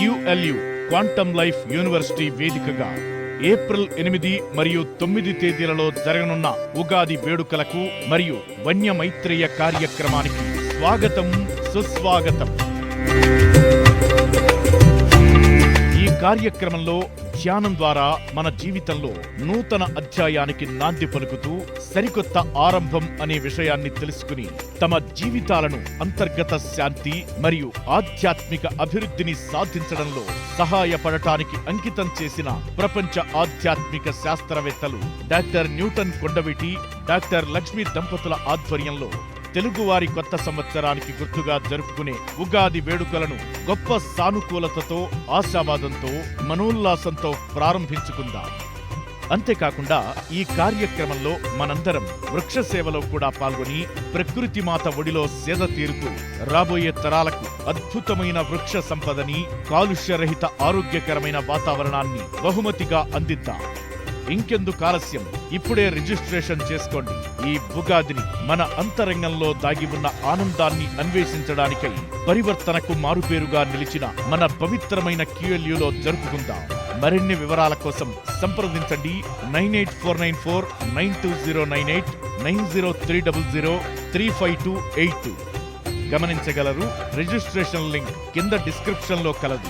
క్యూఎల్యు quantum life university వేదికగా April ఎనిమిది మరియు తొమ్మిది తేదీలలో జరగనున్న ఉగాది వేడుకలకు మరియు వన్య మైత్రేయ కార్యక్రమానికి స్వాగతం సుస్వాగతం. కార్యక్రమంలో ధ్యానం ద్వారా మన జీవితంలో నూతన అధ్యాయానికి నాంది పలుకుతూ సరికొత్త ఆరంభం అనే విషయాన్ని తెలుసుకుని తమ జీవితాలను అంతర్గత శాంతి మరియు ఆధ్యాత్మిక అభివృద్ధిని సాధించడంలో సహాయపడటానికి అంకితం చేసిన ప్రపంచ ఆధ్యాత్మిక శాస్త్రవేత్తలు doctor Newton Kondaviti doctor Lakshmi దంపతుల ఆధ్వర్యంలో తెలుగువారి కొత్త సంవత్సరానికి గుర్తుగా జరుపుకునే ఉగాది వేడుకలను గొప్ప సానుకూలతతో ఆశావాదంతో మనోల్లాసంతో ప్రారంభించుకుందాం. అంతేకాకుండా ఈ కార్యక్రమంలో మనందరం వృక్ష సేవలో కూడా పాల్గొని ప్రకృతి మాత ఒడిలో సేద తీరుతూ రాబోయే తరాలకు అద్భుతమైన వృక్ష సంపదని కాలుష్యరహిత ఆరోగ్యకరమైన వాతావరణాన్ని బహుమతిగా అందిద్దాం. ఇంకెందుకు ఆలస్యం? ఇప్పుడే రిజిస్ట్రేషన్ చేసుకోండి. ఈ ఉగాదిని మన అంతరంగంలో దాగి ఉన్న ఆనందాన్ని అన్వేషించడానికై పరివర్తనకు మారుపేరుగా నిలిచిన మన పవిత్రమైన క్యూఎల్యూలో జరుపుకుందాం. మరిన్ని వివరాల కోసం సంప్రదించండి. Nine eight four nine four nine two zero nine eight nine zero three double zero three five two eight. Two గమనించగలరు. రిజిస్ట్రేషన్ లింక్ కింద డిస్క్రిప్షన్లో కలదు.